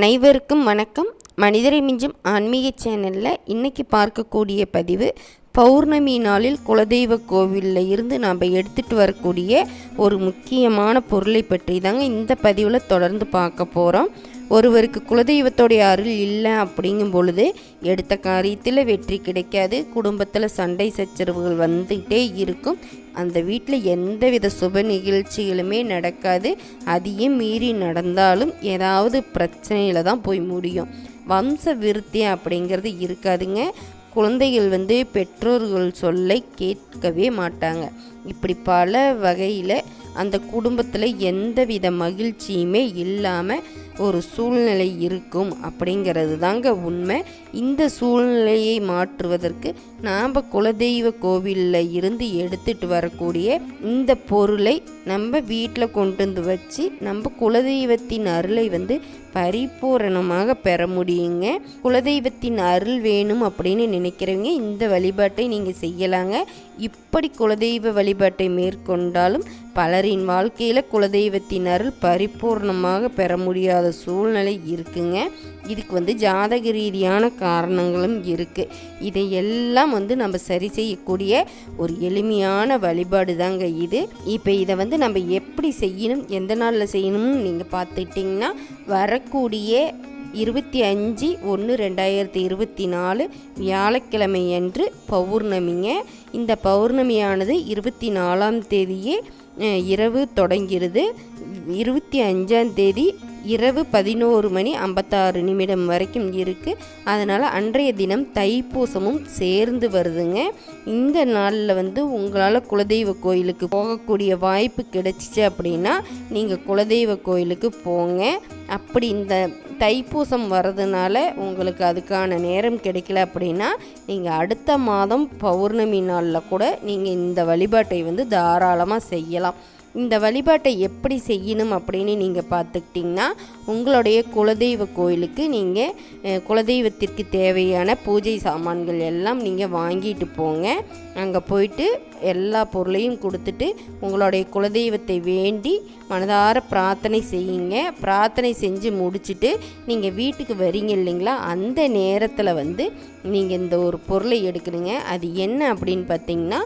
அனைவருக்கும் வணக்கம். மனிதரை மிஞ்சும் ஆன்மீக சேனலில் இன்றைக்கி பார்க்கக்கூடிய பதிவு பௌர்ணமி நாளில் குலதெய்வ கோவிலில் இருந்து நாம் எடுத்துகிட்டு வரக்கூடிய ஒரு முக்கியமான பொருளை பற்றி தாங்க இந்த பதிவில் தொடர்ந்து பார்க்க போகிறோம் ஒருவருக்கு குலதெய்வத்தோடைய அருள் இல்லை அப்படிங்கும் பொழுது எடுத்த காரியத்தில் வெற்றி கிடைக்காது. குடும்பத்தில் சண்டை சச்சரவுகள் வந்துக்கிட்டே இருக்கும். அந்த வீட்டில் எந்தவித சுப நிகழ்ச்சிகளுமே நடக்காது. அதையும் மீறி நடந்தாலும் ஏதாவது பிரச்சனையில் தான் போய் முடியும். வம்ச விருத்தி அப்படிங்கிறது இருக்காதுங்க. குழந்தைகள் வந்து பெற்றோர்கள் சொல்லை கேட்கவே மாட்டாங்க. இப்படி பல வகையில் அந்த குடும்பத்தில் எந்தவித மகிழ்ச்சியுமே இல்லாமல் ஒரு சூழ்நிலை இருக்கும் அப்படிங்கிறது தாங்க உண்மை. இந்த சூழ்நிலையை மாற்றுவதற்கு நாம் குலதெய்வ கோவிலில் இருந்து எடுத்துட்டு வரக்கூடிய இந்த பொருளை நம்ம வீட்டில் கொண்டு வந்து வச்சு நம்ம குலதெய்வத்தின் அருளை வந்து பரிபூரணமாக பெற முடியுங்க. குலதெய்வத்தின் அருள் வேணும் அப்படின்னு நினைக்கிறவங்க இந்த வழிபாட்டை நீங்கள் செய்யலாங்க. இப்படி குலதெய்வ வழிபாட்டை மேற்கொண்டாலும் பலரின் வாழ்க்கையில் குலதெய்வத்தின் அருள் பரிபூர்ணமாக பெற முடியாத சூழ்நிலை இருக்குங்க. இதுக்கு வந்து ஜாதக ரீதியான காரணங்களும் இருக்குது இதையெல்லாம் வந்து நம்ம சரி செய்யக்கூடிய ஒரு எளிமையான வழிபாடு தாங்க இது. இப்போ இதை வந்து நம்ம எப்படி செய்யணும் எந்த நாளில் செய்யணும்னு நீங்கள் பார்த்துட்டிங்கன்னா வரக்கூடிய இருபத்தி அஞ்சு ஒன்று ரெண்டாயிரத்தி இருபத்தி நாலு வியாழக்கிழமை அன்று பௌர்ணமிங்க. இந்த பௌர்ணமியானது இருபத்தி நாலாம் தேதியே இரவு தொடங்கிறது. இருபத்தி அஞ்சாம் தேதி இரவு பதினோரு மணி ஐம்பத்தாறு நிமிடம் வரைக்கும் இருக்குது அதனால் அன்றைய தினம் தைப்பூசமும் சேர்ந்து வருதுங்க. இந்த நாளில் வந்து உங்களால் குலதெய்வ கோயிலுக்கு போகக்கூடிய வாய்ப்பு கிடைச்சிச்சு அப்படின்னா நீங்கள் குலதெய்வ கோயிலுக்கு போங்க. அப்படி இந்த தைப்பூசம் வர்றதுனால உங்களுக்கு அதுக்கான நேரம் கிடைக்கல அப்படின்னா நீங்கள் அடுத்த மாதம் பௌர்ணமி நாளில் கூட நீங்கள் இந்த வழிபாட்டை வந்து தாராளமாக செய்யலாம். இந்த வழிபாட்டை எப்படி செய்யணும் அப்படின்னு நீங்கள் பார்த்துக்கிட்டிங்கன்னா உங்களுடைய குலதெய்வ கோயிலுக்கு நீங்கள் குலதெய்வத்திற்கு தேவையான பூஜை சாமான்கள் எல்லாம் நீங்கள் வாங்கிட்டு போங்க. அங்கே போயிட்டு எல்லா பொருளையும் கொடுத்துட்டு உங்களுடைய குலதெய்வத்தை வேண்டி மனதார பிரார்த்தனை செய்யுங்க. பிரார்த்தனை செஞ்சு முடிச்சுட்டு நீங்கள் வீட்டுக்கு வரீங்க இல்லைங்களா? அந்த நேரத்தில் வந்து நீங்கள் இந்த ஒரு பொருளை எடுக்கணுங்க. அது என்ன அப்படின்னு பார்த்தீங்கன்னா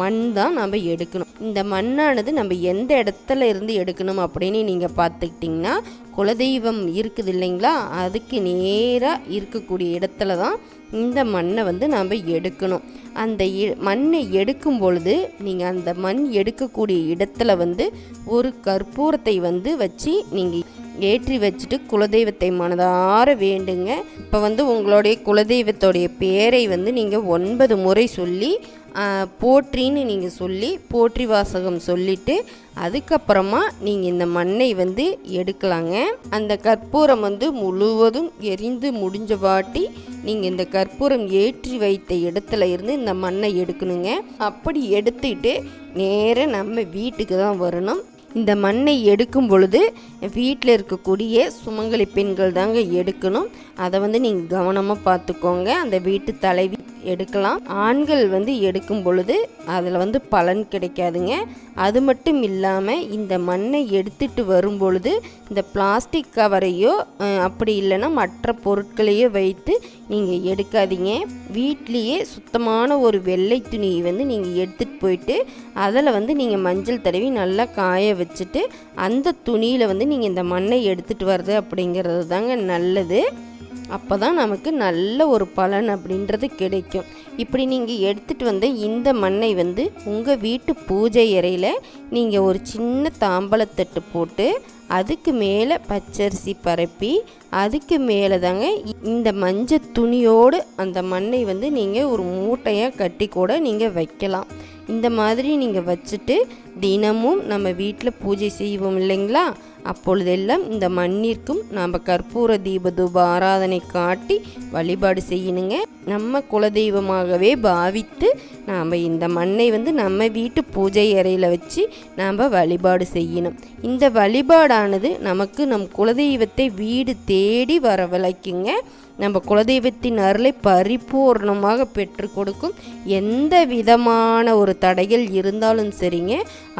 மண் தான் நம்ம எடுக்கணும். இந்த மண்ணானது நம்ம எந்த இடத்துல இருந்து எடுக்கணும் அப்படின்னு நீங்கள் பார்த்துக்கிட்டிங்கன்னா குலதெய்வம் இருக்குது இல்லைங்களா? அதுக்கு நேராக இருக்கக்கூடிய இடத்துல தான் இந்த மண்ணை வந்து நம்ம எடுக்கணும். அந்த இ- மண்ணை எடுக்கும் பொழுது நீங்கள் அந்த மண் எடுக்கக்கூடிய இடத்துல வந்து ஒரு கற்பூரத்தை வந்து வச்சு நீங்கள் ஏற்றி வச்சுட்டு குலதெய்வத்தை மனதார வேண்டுங்க. இப்போ வந்து உங்களுடைய குலதெய்வத்தோடைய பேரை வந்து நீங்கள் ஒன்பது முறை சொல்லி போற்றின்னு நீங்கள் சொல்லி போற்றி வாசகம் சொல்லிட்டு அதுக்கப்புறமா நீங்கள் இந்த மண்ணை வந்து எடுக்கலாங்க. அந்த கற்பூரம் வந்து முழுவதும் எரிந்து முடிஞ்ச வாட்டி நீங்கள் இந்த கற்பூரம் ஏற்றி வைத்த இடத்துல இருந்து இந்த மண்ணை எடுக்கணுங்க. அப்படி எடுத்துட்டு நேராக நம்ம வீட்டுக்கு தான் வரணும். இந்த மண்ணை எடுக்கும் பொழுது வீட்டில் இருக்கக்கூடிய சுமங்கலி பெண்கள் தாங்க எடுக்கணும். அதை வந்து நீங்கள் கவனமாக பார்த்துக்கோங்க. அந்த வீட்டு தலைவி எடுக்கலாம். ஆண்கள் வந்து எடுக்கும் பொழுது அதில் வந்து பலன் கிடைக்காதுங்க. அது மட்டும் இல்லாமல் இந்த மண்ணை எடுத்துட்டு வரும் பொழுது இந்த பிளாஸ்டிக் கவரையோ அப்படி இல்லைன்னா மற்ற பொருட்களையோ வைத்து நீங்கள் எடுக்காதீங்க. வீட்லேயே சுத்தமான ஒரு வெள்ளை துணியை வந்து நீங்கள் எடுத்துகிட்டு போயிட்டு அதில் வந்து நீங்கள் மஞ்சள் தடவி நல்லா காய வச்சுட்டு அந்த துணியில் வந்து நீங்கள் இந்த மண்ணை எடுத்துகிட்டு வர்றது அப்படிங்கிறது தாங்க நல்லது. அப்போ தான் நமக்கு நல்ல ஒரு பலன் அப்படின்றது கிடைக்கும். இப்படி நீங்கள் எடுத்துகிட்டு வந்த இந்த மண்ணை வந்து உங்கள் வீட்டு பூஜை அறையில் நீங்கள் ஒரு சின்ன தாம்பலத்தட்டு போட்டு அதுக்கு மேலே பச்சரிசி பரப்பி அதுக்கு மேலே தாங்க இந்த மஞ்சள் துணியோடு அந்த மண்ணை வந்து நீங்கள் ஒரு மூட்டையாக கட்டி கூட நீங்கள் வைக்கலாம். இந்த மாதிரி நீங்கள் வச்சுட்டு தினமும் நம்ம வீட்டில் பூஜை செய்வோம் இல்லைங்களா? அப்பொழுதெல்லாம் இந்த மண்ணிற்கும் நாம் கற்பூர தீப தூப ஆராதனை காட்டி வழிபாடு செய்யணுங்க. நம்ம குலதெய்வமாகவே பாவித்து நாம் இந்த மண்ணை வந்து நம்ம வீட்டு பூஜை அறையில் வச்சு நாம் வழிபாடு செய்யணும். இந்த வழிபாடானது நமக்கு நம் குலதெய்வத்தை வீடு தேடி வரவழைக்குங்க. நம்ம குலதெய்வத்தின் அருளை பரிபூர்ணமாக பெற்று கொடுக்கும் எந்த விதமான ஒரு தடைகள் இருந்தாலும் சரிங்க.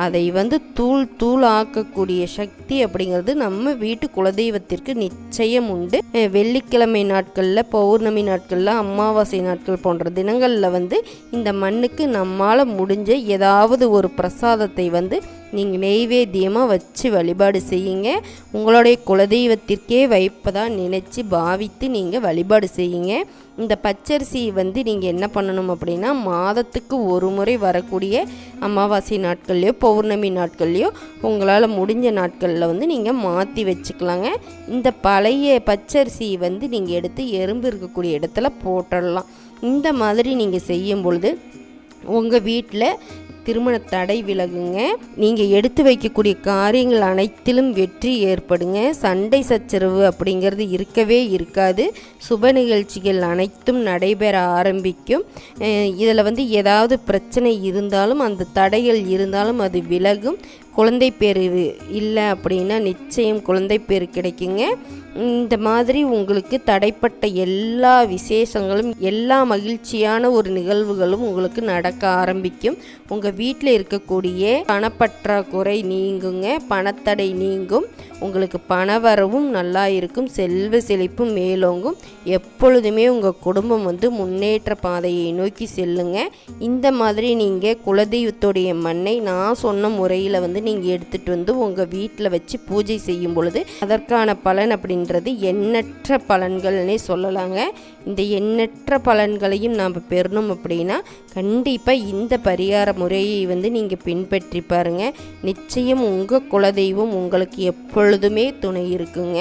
அதை வந்து தூள் தூள் ஆக்கக்கூடிய சக்தி அப்படிங்கிறது நம்ம வீட்டு குலதெய்வத்திற்கு நிச்சயம் உண்டு. வெள்ளிக்கிழமை நாட்களில் பௌர்ணமி நாட்களில் அமாவாசை நாட்கள் போன்ற தினங்களில் வந்து இந்த மண்ணுக்கு நம்மால் முடிஞ்ச ஏதாவது ஒரு பிரசாதத்தை வந்து நீங்கள் நெய்வேத்தியமாக வச்சு வழிபாடு செய்யுங்க. உங்களுடைய குலதெய்வத்திற்கே வைப்பதாக நினச்சி பாவித்து நீங்கள் வழிபாடு செய்யுங்க. இந்த பச்சரிசி வந்து நீங்கள் என்ன பண்ணணும் அப்படின்னா மாதத்துக்கு ஒரு முறை வரக்கூடிய அமாவாசை நாட்கள்லையோ பௌர்ணமி நாட்கள்லையோ உங்களால் முடிஞ்ச நாட்களில் வந்து நீங்கள் மாற்றி வச்சுக்கலாங்க. இந்த பழைய பச்சரிசி வந்து நீங்கள் எடுத்து எறும்பு இருக்கக்கூடிய இடத்துல போட்டுடலாம். இந்த மாதிரி நீங்கள் செய்யும் பொழுது உங்கள் வீட்டில் திருமண தடை விலகுங்க. நீங்கள் எடுத்து வைக்கக்கூடிய காரியங்கள் அனைத்திலும் வெற்றி ஏற்படுங்க. சண்டை சச்சரவு அப்படிங்கிறது இருக்கவே இருக்காது. சுப நிகழ்ச்சிகள் அனைத்தும் நடைபெற ஆரம்பிக்கும். இதில் வந்து ஏதாவது பிரச்சனை இருந்தாலும் அந்த தடைகள் இருந்தாலும் அது விலகும். குழந்தை பேர் இல்லை அப்படின்னா நிச்சயம் குழந்தை பேர் கிடைக்குங்க. இந்த மாதிரி உங்களுக்கு தடைப்பட்ட எல்லா விசேஷங்களும் எல்லா மகிழ்ச்சியான ஒரு நிகழ்வுகளும் உங்களுக்கு நடக்க ஆரம்பிக்கும். உங்கள் வீட்டில் இருக்கக்கூடிய பணப்பற்றாக்குறை நீங்குங்க பணத்தடை நீங்கும். உங்களுக்கு பணவரவும் நல்லா இருக்கும் செல்வ செழிப்பும் மேலோங்கும். எப்பொழுதுமே உங்கள் குடும்பம் வந்து முன்னேற்ற பாதையை நோக்கி செல்லுங்க. இந்த மாதிரி நீங்கள் குலதெய்வத்துடைய மண்ணை நான் சொன்ன முறையில் வந்து நீங்கள் எடுத்துகிட்டு வந்து உங்கள் வீட்டில் வச்சு பூஜை செய்யும் பொழுது அதற்கான பலன் அப்படின்றது எண்ணற்ற பலன்கள்னே சொல்லலாங்க. இந்த எண்ணற்ற பலன்களையும் நாம் பெறணும் அப்படின்னா கண்டிப்பாக இந்த பரிகார முறையை வந்து நீங்கள் பின்பற்றி பாருங்கள் நிச்சயம் உங்கள் குலதெய்வம் உங்களுக்கு எப்பொழுது எப்பொழுதுமே துணை இருக்குங்க.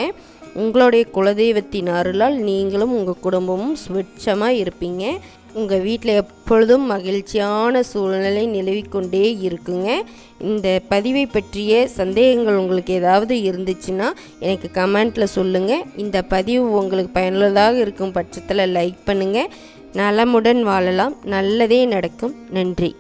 உங்களுடைய குலதெய்வத்தின் அருளால் நீங்களும் உங்கள் குடும்பமும் சுவட்சமாக இருப்பீங்க. உங்கள் வீட்டில் எப்பொழுதும் மகிழ்ச்சியான சூழ்நிலை நிலவிக்கொண்டே இருக்குங்க. இந்த பதிவை பற்றிய சந்தேகங்கள் உங்களுக்கு ஏதாவது இருந்துச்சுன்னா எனக்கு கமெண்ட்டில் சொல்லுங்கள் இந்த பதிவு உங்களுக்கு பயனுள்ளதாக இருக்கும் பட்சத்தில் லைக் பண்ணுங்கள் நலமுடன் வாழலாம். நல்லதே நடக்கும். நன்றி.